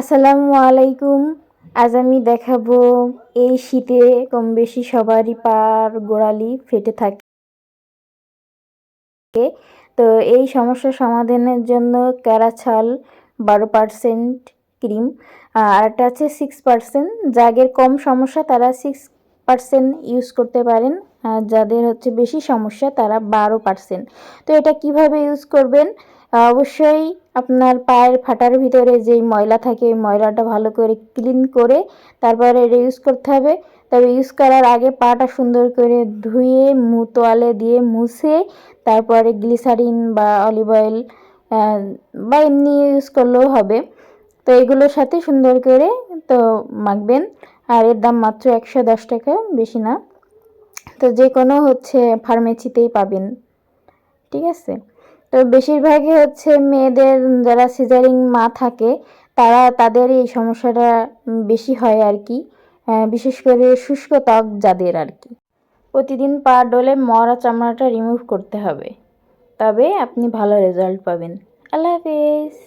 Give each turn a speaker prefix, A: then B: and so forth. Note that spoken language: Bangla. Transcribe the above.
A: আসসালামু আলাইকুম। আজ আমি দেখাবো এই শীতে কম বেশি সবারই পার গোড়ালি ফেটে থাকে। তো এই সমস্যা সমাধানের জন্য ক্যারাছাল বারো পারসেন্ট ক্রিম, আর একটা আছে সিক্স পারসেন্ট। যাগের কম সমস্যা তারা সিক্স পারসেন্ট ইউজ করতে পারেন আর যাদের হচ্ছে বেশি সমস্যা তারা বারো পার্সেন্ট। তো এটা কীভাবে ইউজ করবেন? অবশ্যই আপনার পায়ের ফাটার ভিতরে যেই ময়লা থাকে, ওই ময়লাটা ভালো করে ক্লিন করে তারপরে এটা ইউজ করতে হবে। তবে ইউজ করার আগে পাটা সুন্দর করে ধুয়ে মু তোয়ালে দিয়ে মুছে, তারপরে গ্লিসারিন বা অলিভ অয়েল বা এমনি ইউজ করলেও হবে। তো এগুলোর সাথে সুন্দর করে তো মাখবেন। আর এর দাম মাত্র একশো দশ টাকা, বেশি না। তো যে কোনো হচ্ছে ফার্মেসিতেই পাবেন। ঠিক আছে? তো বেশিরভাগই হচ্ছে মেয়েদের যারা সিজারিং মা থাকে, তারা তাদের এই সমস্যাটা বেশি হয় আর কি। বিশেষ করে শুষ্ক ত্বক যাদের আর কি। প্রতিদিন পা ডলে মরা চামড়াটা রিমুভ করতে হবে। তবে আপনি ভালো রেজাল্ট পাবেন। আল্লাহ হাফিজ।